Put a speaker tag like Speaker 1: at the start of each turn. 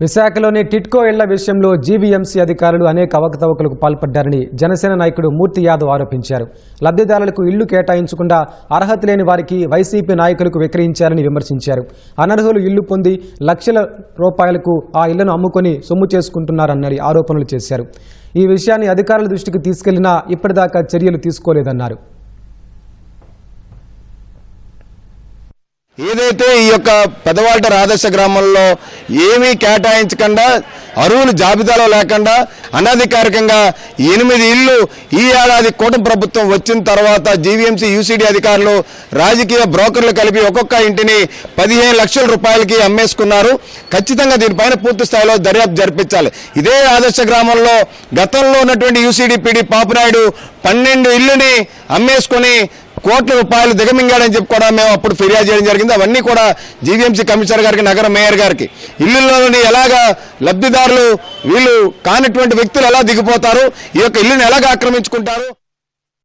Speaker 1: విశాఖలోని టిట్కో ఇళ్ళ విషయంలో జీవీఎంసీ అధికారులు అనేక అవకతవకలకు పాల్పడ్డారని జనసేన నాయకుడు మూర్తి యాదవ్ ఆరోపించారు. లబ్ధిదారులకు ఇళ్ళు కేటాయించకుండా అర్హత లేని వారికి వైసీపీ నాయకులకు విక్రయించారని విమర్శించారు. అనర్హులు ఇల్లు పొంది లక్షల రూపాయలకు ఆ ఇళ్ళను అమ్ముకొని సొమ్ము చేసుకుంటున్నారన్నది ఆరోపణలు చేశారు. ఈ విషయాన్ని అధికారుల దృష్టికి తీసుకెళ్ళినా ఇప్పటిదాకా చర్యలు తీసుకోలేదన్నారు.
Speaker 2: ఏదైతే ఈ యొక్క పెదవాల్ట ఆదర్శ గ్రామంలో ఏమీ కేటాయించకుండా అరువులు జాబితాలో లేకుండా అనధికారికంగా ఎనిమిది ఇళ్ళు ఈ ఏడాది కూటమి ప్రభుత్వం వచ్చిన తర్వాత జీవీఎంసీ యూసీడీ అధికారులు రాజకీయ బ్రోకర్లు కలిపి ఒక్కొక్క ఇంటిని పదిహేను లక్షల రూపాయలకి అమ్మేసుకున్నారు. ఖచ్చితంగా దీనిపైన పూర్తి స్థాయిలో దర్యాప్తు జరిపించాలి. ఇదే ఆదర్శ గ్రామంలో గతంలో ఉన్నటువంటి యూసీడీపీడీ పాపనాయుడు పన్నెండు ఇల్లుని అమ్మేసుకుని కోట్ల రూపాయలు దిగమింగాడని చెప్పి కూడా మేము అప్పుడు ఫిర్యాదు చేయడం జరిగింది. అవన్నీ కూడా జీవీఎంసీ కమిషనర్ గారికి నగర మేయర్ గారికి. ఇల్లుల్లోని ఎలాగా లబ్ధిదారులు వీళ్ళు కానటువంటి వ్యక్తులు ఎలా దిగిపోతారు? ఈ యొక్క ఇల్లుని ఎలాగ ఆక్రమించుకుంటారు?